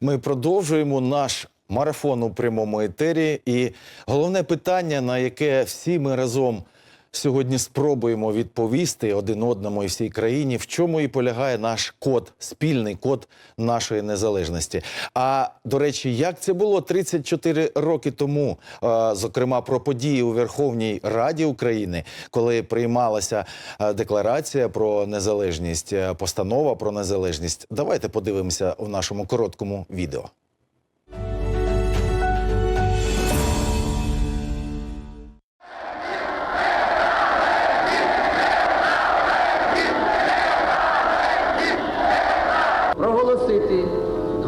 Ми продовжуємо наш марафон у прямому етері. І головне питання, на яке всі ми разом сьогодні спробуємо відповісти один одному і всій країні, в чому і полягає наш код, спільний код нашої незалежності. А до речі, як це було 34 роки тому, зокрема про події у Верховній Раді України, коли приймалася декларація про незалежність, е, постанова про незалежність. Давайте подивимося у нашому короткому відео.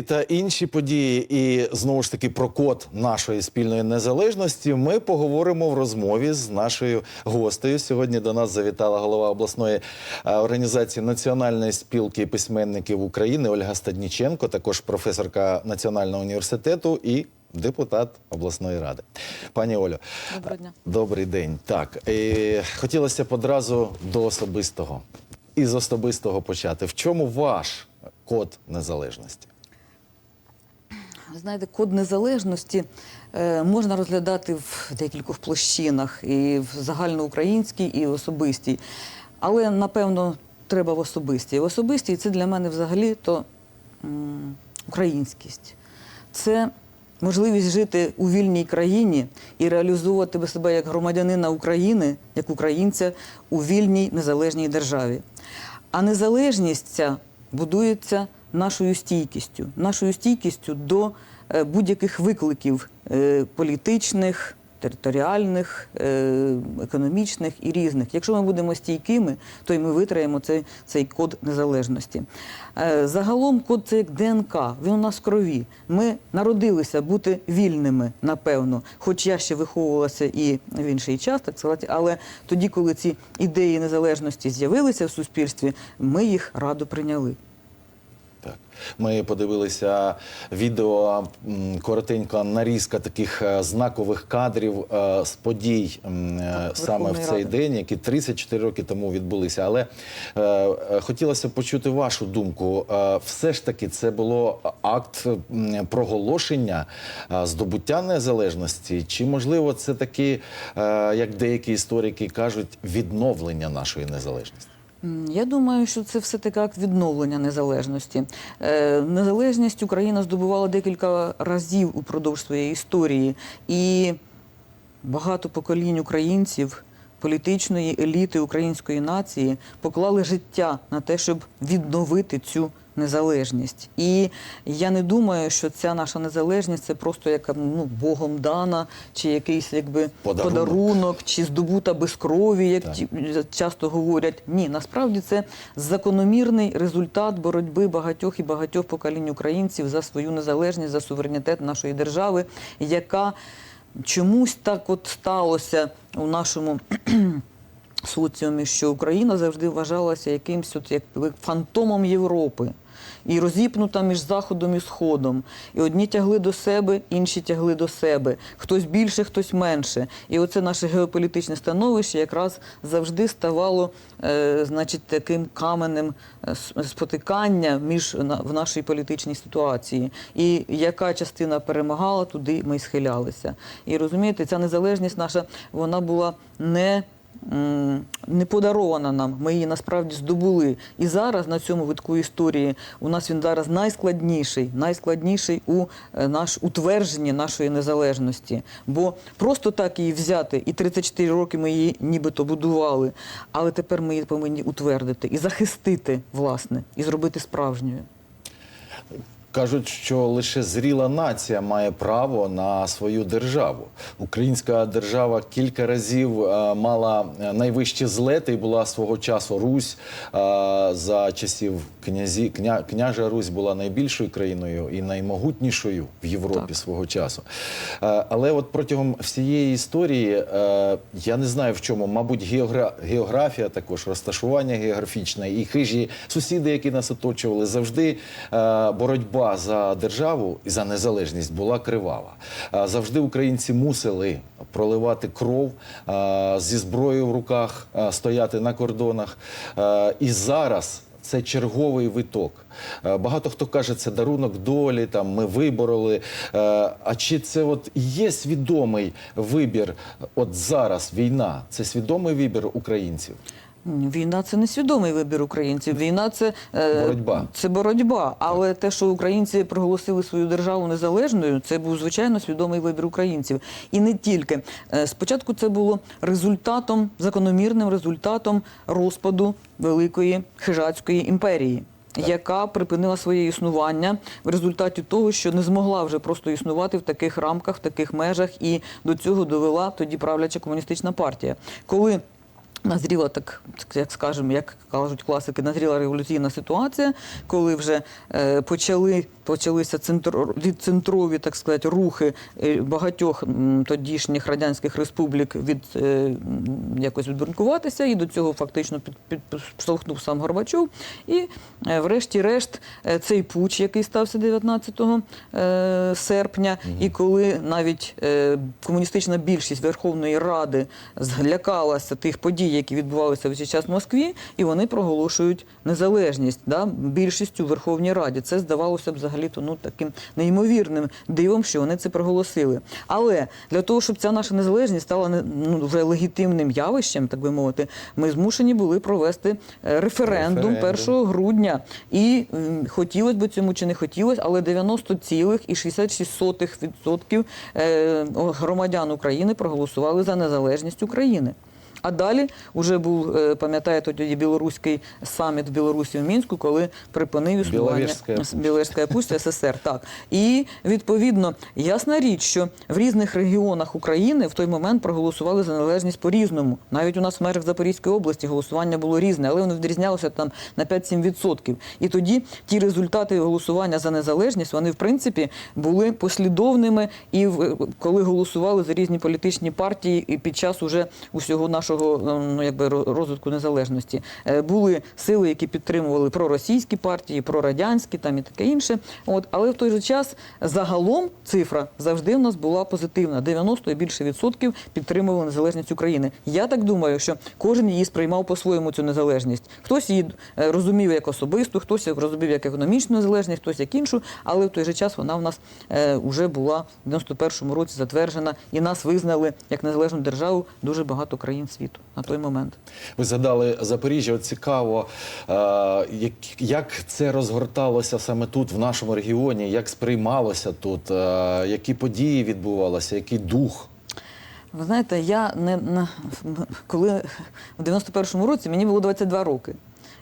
Ці та інші події, і знову ж таки про код нашої спільної незалежності. Ми поговоримо в розмові з нашою гостею. Сьогодні до нас завітала голова обласної е, організації Національної спілки письменників України Ольга Стадніченко, також професорка Національного університету і депутат обласної ради. Пані Олю, Доброго дня. Добрий день. Так, е, хотілося б одразу до особистого. І з особистого почати. В чому ваш код незалежності? Знаєте, код незалежності е, можна розглядати в декількох площинах, і в загальноукраїнській, і в особистій. Але, напевно, треба в особистій. В особистій це для мене взагалі то українськість. Це можливість жити у вільній країні і реалізовувати себе як громадянина України, як українця у вільній незалежній державі. А незалежність ця будується нашою стійкістю, нашою стійкістю до е, будь-яких викликів е, політичних, територіальних, е, економічних і різних. Якщо ми будемо стійкими, то й ми витраємо цей, цей код незалежності. Загалом код це як ДНК, він у нас в крові. Ми народилися бути вільними, напевно. Хоч я ще виховувалася і в інший час, так сказати, але тоді, коли ці ідеї незалежності з'явилися в суспільстві, ми їх радо прийняли. Так, ми подивилися відео м, коротенька нарізка таких е, знакових кадрів е, з подій е, Так, саме в цей Ради. день, які 34 роки тому відбулися. Але е, хотілося б почути вашу думку. Все ж таки, це було акт проголошення здобуття незалежності, чи можливо це таки, е, як деякі історики кажуть, відновлення нашої незалежності? Я думаю, що це все таки акт відновлення незалежності. Е, Незалежність Україна здобувала декілька разів упродовж своєї історії, і багато поколінь українців, політичної еліти української нації поклали життя на те, щоб відновити цю незалежність. І я не думаю, що ця наша незалежність це просто яка ну, Богом дана, чи якийсь якби Подарунок. подарунок чи здобута без крові, як Так. ті- часто говорять. Ні, насправді це закономірний результат боротьби багатьох і багатьох поколінь українців за свою незалежність, за суверенітет нашої держави, яка чомусь так от сталося у нашому соціумі, що Україна завжди вважалася якимсь от як фантомом Європи. І розіпнута між заходом і сходом. І одні тягли до себе, інші тягли до себе. Хтось більше, хтось менше. І оце наше геополітичне становище якраз завжди ставало, е, значить, таким каменем е, спотикання між в нашій політичній ситуації. І яка частина перемагала, туди ми й схилялися. І розумієте, ця незалежність наша вона була не. Не подарована нам, ми її насправді здобули. І зараз на цьому витку історії у нас він зараз найскладніший, найскладніший у е, наш утвердженні нашої незалежності. Бо просто так її взяти, і 34 роки ми її нібито будували, але тепер ми її повинні утвердити і захистити, власне, і зробити справжньою. Кажуть, що лише зріла нація має право на свою державу. Українська держава кілька разів е, мала е, найвищі злети і була свого часу Русь е, за часів князі, кня, княжа Русь була найбільшою країною і наймогутнішою в Європі Так. свого часу. Але от протягом всієї історії я не знаю в чому, мабуть, геогра... географія також розташування географічне і хижі сусіди, які нас оточували, завжди е, боротьба за державу і за незалежність була кривава. Завжди українці мусили проливати кров зі зброєю в руках, стояти на кордонах. І зараз. Це черговий виток. Багато хто каже, це дарунок долі, там ми вибороли. А чи це от є свідомий вибір? От зараз війна це свідомий вибір українців? Війна це не свідомий вибір українців. Війна це е, Боротьба. Це боротьба. Але те, що українці проголосили свою державу незалежною, це був звичайно свідомий вибір українців. І не тільки Е, спочатку це було результатом, закономірним результатом розпаду великої хижацької імперії. Яка припинила своє існування в результаті того, що не змогла вже просто існувати в таких рамках, в таких межах, і до цього довела тоді правляча комуністична партія. Коли Назріла так, як скажемо, як кажуть класики, назріла революційна ситуація, коли вже е, почали почалися центр, відцентрові, так сказати, рухи е, багатьох тодішніх радянських республік від е, якось відбуркуватися, і до цього фактично під, під, підштовхнув сам Горбачов. І, врешті-решт, цей пуч, який стався 19 е, серпня, і коли навіть комуністична більшість Верховної Ради злякалася тих подій, які відбувалися в цей час в Москві, і вони проголошують незалежність да, більшістю в Верховній Раді. Це здавалося б взагалі-то ну, таким неймовірним дивом, що вони це проголосили. Але для того, щоб ця наша незалежність стала ну, вже легітимним явищем, так би мовити, ми змушені були провести е, референдум Референдум. 1 грудня. І м, хотілося б цьому чи не хотілося, але 90,66% е, громадян України проголосували за незалежність України. А далі вже був, е, пам'ятаєте, тоді білоруський саміт в Білорусі в Мінську, коли припинив існування. Білорусська пусть СССР. Так і відповідно ясна річ, що в різних регіонах України в той момент проголосували за незалежність по-різному. Навіть у нас в межах Запорізької області голосування було різне, але воно відрізнялося там на 5-7%. І тоді ті результати голосування за незалежність вони в принципі були послідовними. І коли голосували за різні політичні партії, і під час уже усього нашого ну якби ро- розвитку незалежності Е, були сили, які підтримували проросійські партії, прорадянські там і таке інше. От але в той же час загалом цифра завжди в нас була позитивна. 90 і більше відсотків підтримували незалежність України. Я так думаю, що кожен її сприймав по-своєму цю незалежність. Хтось її е, розумів як особисту, хтось розумів як економічну незалежність, хтось як іншу, але в той же час вона в нас е, вже була в 91-му році затверджена, і нас визнали як незалежну державу дуже багато країн світу на той момент. Ви згадали Запоріжжя. От цікаво, е, як, це розгорталося саме тут, в нашому регіоні, як сприймалося тут, е, які події відбувалися, який дух. Ви знаєте, я не коли в 91-му році мені було 22 роки.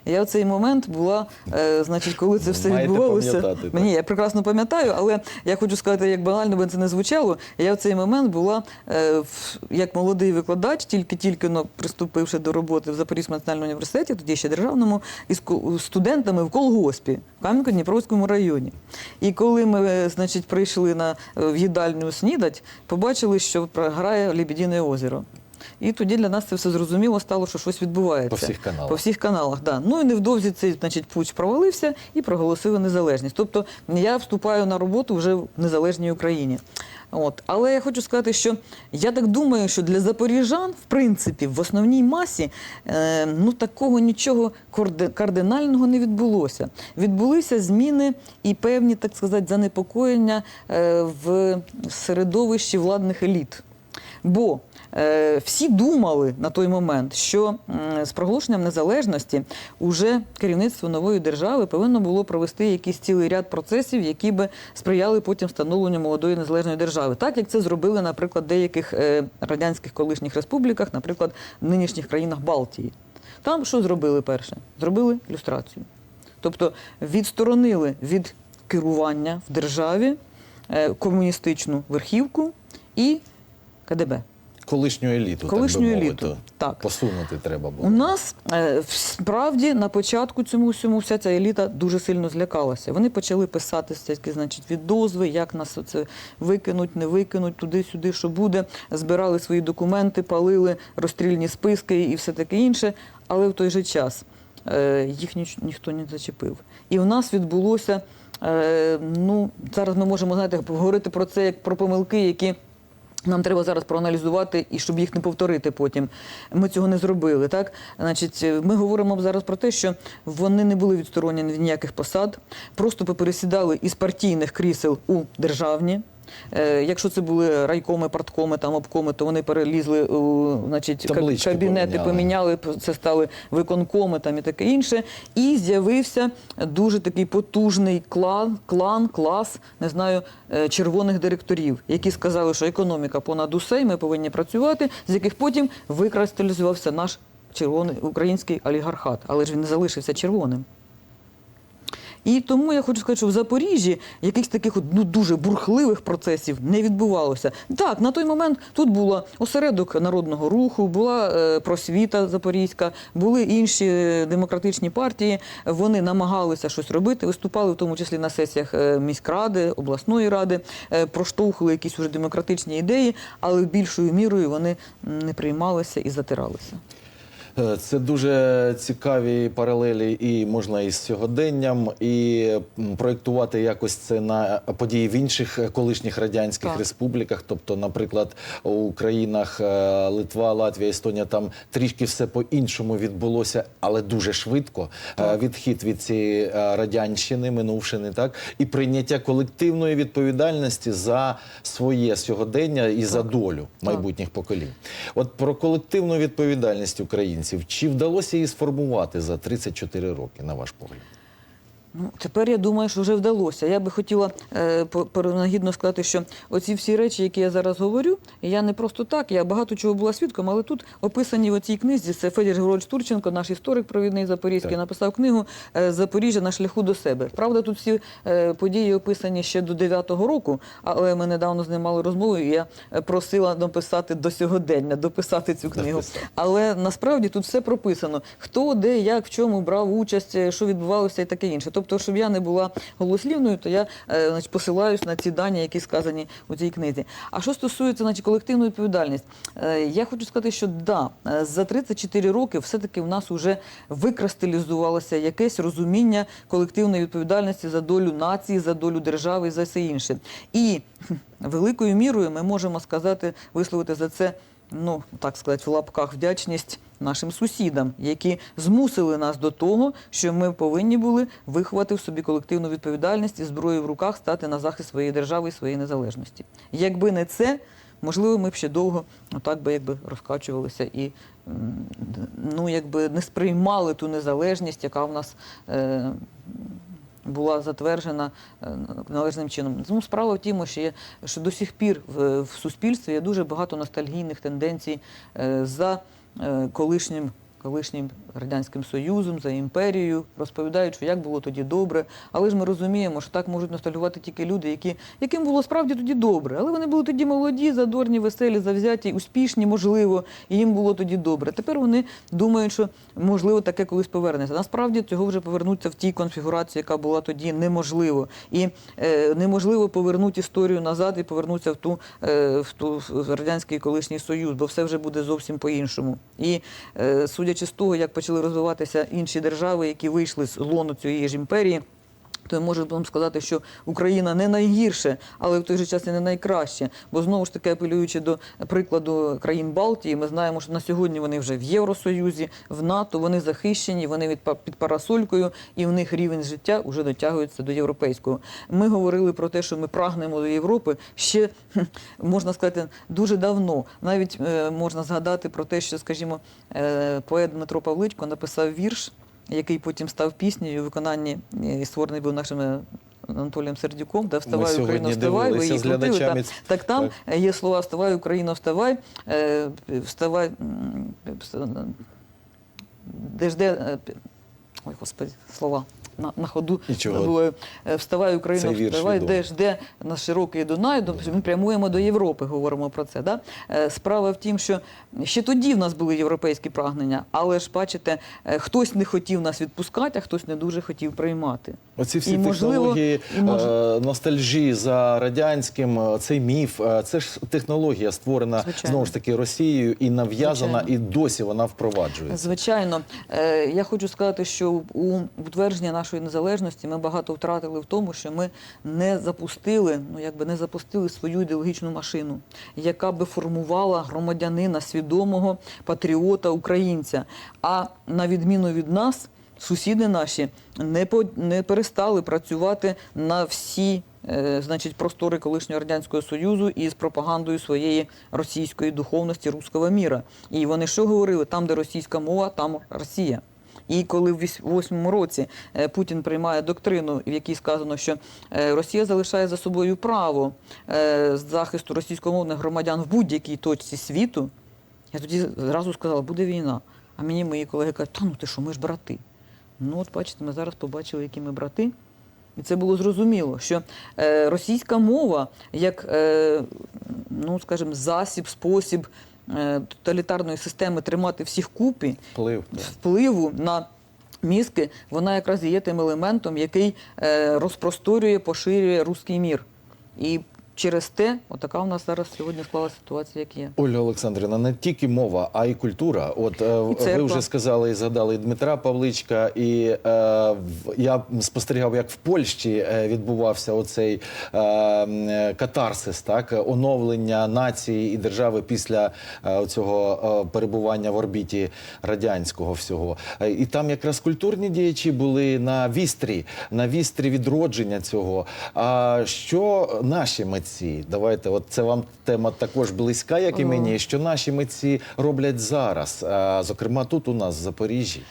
Я в цей момент була, е, значить, коли це все Маєте відбувалося. пам'ятати, так. Мені я прекрасно пам'ятаю, але я хочу сказати, як банально би це не звучало. Я в цей момент була е, в- як молодий викладач, тільки-тільки но приступивши до роботи в Запорізькому національному університеті, тоді ще державному, із ко- студентами в колгоспі в Кам'янко-Дніпровському районі. І коли ми, е, значить, прийшли на е, в їдальню снідать, побачили, що грає Лебедине озеро. І тоді для нас це все зрозуміло стало, що щось відбувається. По всіх каналах. По всіх каналах, да. Ну і невдовзі цей значить, путь провалився і проголосили незалежність. Тобто я вступаю на роботу вже в незалежній Україні. От. Але я хочу сказати, що я так думаю, що для запоріжан, в принципі, в основній масі е, ну, такого нічого кардинального не відбулося. Відбулися зміни і певні, так сказати, занепокоєння е, в середовищі владних еліт. Бо всі думали на той момент, що з проголошенням незалежності уже керівництво нової держави повинно було провести якийсь цілий ряд процесів, які би сприяли потім встановленню молодої незалежної держави, так як це зробили, наприклад, в деяких е, радянських колишніх республіках, наприклад, в нинішніх країнах Балтії. Там що зробили перше? Зробили люстрацію. Тобто відсторонили від керування в державі е, комуністичну верхівку і КДБ. Колишню еліту, Колишню так би еліту, так. Посунути треба було. У нас е, справді на початку цьому всьому вся ця еліта дуже сильно злякалася. Вони почали писати всякі, значить, відозви, як нас це викинуть, не викинуть, туди-сюди, що буде. Збирали свої документи, палили розстрільні списки і все таке інше. Але в той же час е, їх ніч, ніхто не зачепив. І в нас відбулося. Е, ну, зараз ми можемо знаєте, говорити про це як про помилки, які. Нам треба зараз проаналізувати і щоб їх не повторити потім. Ми цього не зробили. Так, значить, ми говоримо зараз про те, що вони не були відсторонені від ніяких посад, просто попересідали із партійних крісел у державні. Е, Якщо це були райкоми, парткоми, там обкоми, то вони перелізли у значить, Таблички кабінети, поміняли. поміняли, це стали виконкоми там і таке інше. І з'явився дуже такий потужний клан, клан, клас, не знаю, е, червоних директорів, які сказали, що економіка понад усе, і ми повинні працювати, з яких потім викристалізувався наш червоний український олігархат. Але ж він не залишився червоним. І тому я хочу сказати, що в Запоріжжі якихось таких ну, дуже бурхливих процесів не відбувалося. Так, на той момент тут була осередок народного руху, була е, просвіта запорізька, були інші е, демократичні партії. Вони намагалися щось робити, виступали в тому числі на сесіях е, міськради, обласної ради, проштовхували якісь уже демократичні ідеї, але більшою мірою вони не приймалися і затиралися. Е, Це дуже цікаві паралелі, і можна із сьогоденням, і проєктувати якось це на події в інших е, колишніх радянських Так. республіках. Тобто, наприклад, у країнах е, Литва, Латвія, Естонія там трішки все по-іншому відбулося, але дуже швидко. Е, Відхід від цієї радянщини, минувшини, так і прийняття колективної відповідальності за своє сьогодення і за долю майбутніх поколінь. От про колективну відповідальність українців чи вдалося її сформувати за 34 роки, на ваш погляд? Ну, тепер я думаю, що вже вдалося. Я би хотіла е, по- сказати, що оці всі речі, які я зараз говорю, я не просто так, я багато чого була свідком, але тут описані в цій книзі. Це Федір Григорович Турченко, наш історик провідний запорізький, Так. написав книгу е, Запоріжжя на шляху до себе. Правда, тут всі е, події описані ще до 9-го року, але ми недавно з ним мали розмову, і я е, просила дописати до сьогодення, дописати цю книгу. Але насправді тут все прописано: хто, де, як, в чому брав участь, е, що відбувалося і таке інше. Тобто, щоб я не була голослівною, то я е, значить, посилаюсь на ці дані, які сказані у цій книзі. А що стосується значить, колективної відповідальності, е, я хочу сказати, що да, е, за 34 роки все-таки в нас вже викристалізувалося якесь розуміння колективної відповідальності за долю нації, за долю держави і за все інше. І великою мірою ми можемо сказати, висловити за це ну так сказати, в лапках вдячність нашим сусідам, які змусили нас до того, що ми повинні були виховати в собі колективну відповідальність і зброю в руках стати на захист своєї держави і своєї незалежності. Якби не це. Можливо, ми б ще довго отак би якби розкачувалися і ну, якби не сприймали ту незалежність, яка в нас е, була затверджена е, належним чином. Тому справа в тім, що, є, що до сих пір в, в суспільстві є дуже багато ностальгійних тенденцій е, за колишнім колишнім радянським союзом, за імперією, розповідають, що як було тоді добре. Але ж ми розуміємо, що так можуть ностальгувати тільки люди, які яким було справді тоді добре. Але вони були тоді молоді, задорні, веселі, завзяті, успішні, можливо, і їм було тоді добре. Тепер вони думають, що можливо таке колись повернеться. Насправді цього вже повернуться в тій конфігурації, яка була тоді, неможливо. І е, неможливо повернути історію назад і повернутися в ту е, в ту в радянський колишній союз, бо все вже буде зовсім по-іншому. І е, судячи з того, як почали розвиватися інші держави, які вийшли з лону цієї ж імперії. То я можу вам сказати, що Україна не найгірше, але в той же час і не найкраще. Бо знову ж таки, апелюючи до прикладу країн Балтії, ми знаємо, що на сьогодні вони вже в Євросоюзі, в НАТО, вони захищені, вони від під парасолькою, і в них рівень життя вже дотягується до європейського. Ми говорили про те, що ми прагнемо до Європи ще можна сказати дуже давно. Навіть е, можна згадати про те, що, скажімо, е, поет Дмитро Павличко написав вірш який потім став піснею у виконанні е, і створений був нашим е, Анатолієм Сердюком, де вставай Україна, вставай, ви її крутили. Та, Так, там так. є слова Вставай, Україна, вставай, е, вставай, де ж де. е, Ой, господи, слова. На, на ходу Нічого. Е, вставай Україна, вставай, де ж де на широкий Дунай, до- ми прямуємо до Європи, говоримо про це. Да? Е, Справа в тім, що ще тоді в нас були європейські прагнення, але ж бачите, е, хтось не хотів нас відпускати, а хтось не дуже хотів приймати. Оці всі І, технології і мож- е, ностальжі за радянським, цей міф, це ж технологія створена Звичайно. знову ж таки Росією і нав'язана, і досі вона впроваджується. Звичайно, Е, я хочу сказати, що у утвердженні нашої незалежності ми багато втратили в тому, що ми не запустили, ну якби не запустили свою ідеологічну машину, яка би формувала громадянина свідомого патріота українця. А на відміну від нас, сусіди наші не по не перестали працювати на всі. е, Значить, простори колишнього радянського союзу із пропагандою своєї російської духовності руського міра. І вони що говорили? Там, де російська мова, там Росія. І коли в вісь- восьмому році е, Путін приймає доктрину, в якій сказано, що е, Росія залишає за собою право е, захисту російськомовних громадян в будь-якій точці світу, я тоді зразу сказала, буде війна. А мені мої колеги кажуть, та ну ти що, ми ж брати. Ну, от бачите, ми зараз побачили, які ми брати. І це було зрозуміло, що російська мова як, ну скажімо, засіб, спосіб тоталітарної системи тримати всіх купі, Вплив. впливу на мізки, вона якраз є тим елементом, який е, розпросторює, поширює руський мір. І через те, отака у нас зараз сьогодні склалася ситуація, як є. Ольга Олександрівна, не тільки мова, а й культура. От е, ви вже сказали і згадали і Дмитра Павличка, і е, я спостерігав, як в Польщі е, відбувався оцей е, е, катарсис, так оновлення нації і держави після е, цього е, перебування в орбіті радянського всього. Е, І там якраз культурні діячі були на вістрі, на вістрі відродження цього. А що наші митці? Давайте, от це вам тема також близька, як і мені. Що наші митці роблять зараз, зокрема тут у нас в Запоріжжі.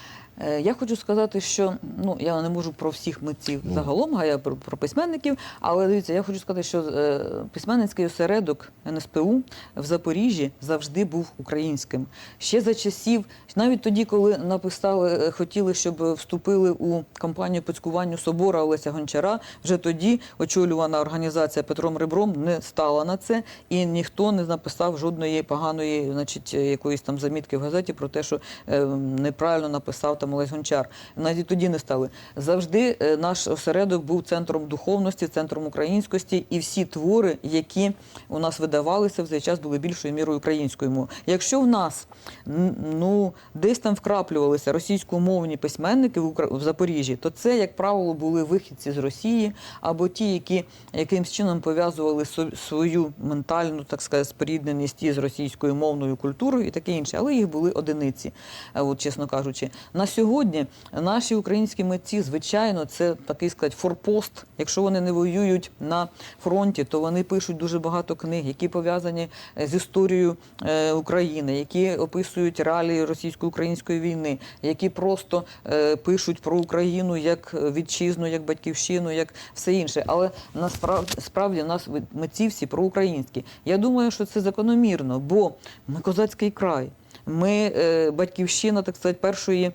Е, Я хочу сказати, що ну я не можу про всіх митців загалом, а я про, про письменників. Але дивіться, я хочу сказати, що е, письменницький осередок НСПУ в Запоріжжі завжди був українським. Ще за часів, навіть тоді, коли написали, е, хотіли, щоб вступили у кампанію по цькуванню собора Олеся Гончара, вже тоді очолювана організація Петром Ребром не стала на це, і ніхто не написав жодної поганої, значить, якоїсь там замітки в газеті про те, що е, неправильно написав там Олесь Гончар. Навіть тоді не стали. Завжди е, наш осередок був центром духовності, центром українськості, і всі твори, які у нас видавалися в цей час, були більшою мірою українською мовою. Якщо в нас ну десь там вкраплювалися російськомовні письменники в Запоріжжі, то це, як правило, були вихідці з Росії або ті, які якимсь чином пов'язували свою ментальну, так сказати, спорідненість із російською мовною культурою і таке інше. Але їх були одиниці, е, от, чесно кажучи. На сьогодні наші українські митці, звичайно, це такий сказати, форпост. Якщо вони не воюють на фронті, то вони пишуть дуже багато книг, які пов'язані е, з історією е, України, які описують реалії російсько-української війни, які просто е, пишуть про Україну як вітчизну, як батьківщину, як все інше. Але насправді справді нас митці всі проукраїнські. Я думаю, що це закономірно, бо ми козацький край. Ми батьківщина, так сказати, першої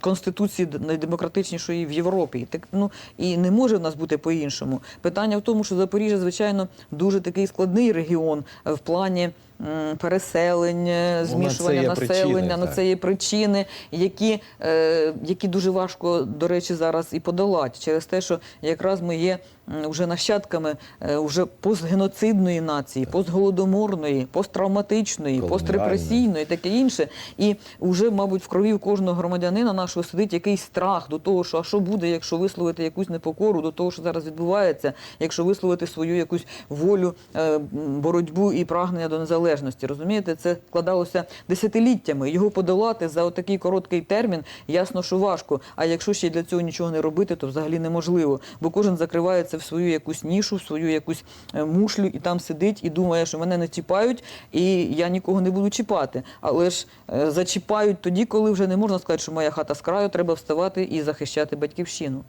конституції найдемократичнішої в Європі. Так, ну, і не може в нас бути по-іншому. Питання в тому, що Запоріжжя, звичайно, дуже такий складний регіон е, в плані м, переселень, е, змішування є населення. причини, ну, це є причини, які, е, які дуже важко, до речі, зараз і подолати через те, що якраз ми є вже нащадками е, вже постгеноцидної нації, постголодоморної, посттравматичної, пострепресійної, таке інше. І вже, мабуть, в крові кожного громадянина нашого сидить якийсь страх до того, що а що буде, якщо висловити якусь непокору, до того, що зараз відбувається, якщо висловити свою якусь волю, е, боротьбу і прагнення до незалежності. Розумієте, це складалося десятиліттями. Його подолати за отакий короткий термін, ясно, що важко. А якщо ще й для цього нічого не робити, то взагалі неможливо. Бо кожен закривається в свою якусь нішу, в свою якусь е, мушлю і там сидить і думає, що мене не чіпають, і я нікого не буду чіпати. Але ж е, зачіпають тоді, коли вже не можна сказати, що моя хата з краю, треба вставати і захищати батьківщину.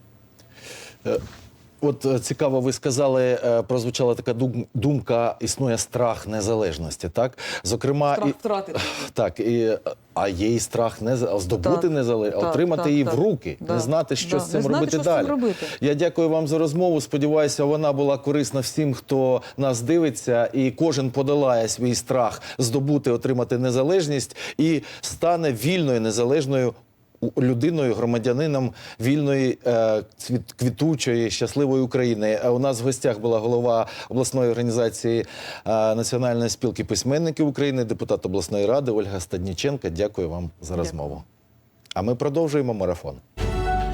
Е, От е, цікаво, ви сказали, е, прозвучала така думка, існує страх незалежності, так? Зокрема, Страх і, втратити. так, і, а є і страх не здобути Так, незалежність, так, отримати так, її так. в руки, Да, не знати, що да. з цим знати, робити що з цим далі. робити. Я дякую вам за розмову. Сподіваюся, вона була корисна всім, хто нас дивиться, і кожен подолає свій страх здобути, отримати незалежність і стане вільною незалежною. Людиною, громадянином вільної е, квітучої, щасливої України. Е, У нас в гостях була голова обласної організації е, Національної спілки письменників України, депутат обласної ради Ольга Стадніченка. Дякую вам за розмову. А ми продовжуємо марафон.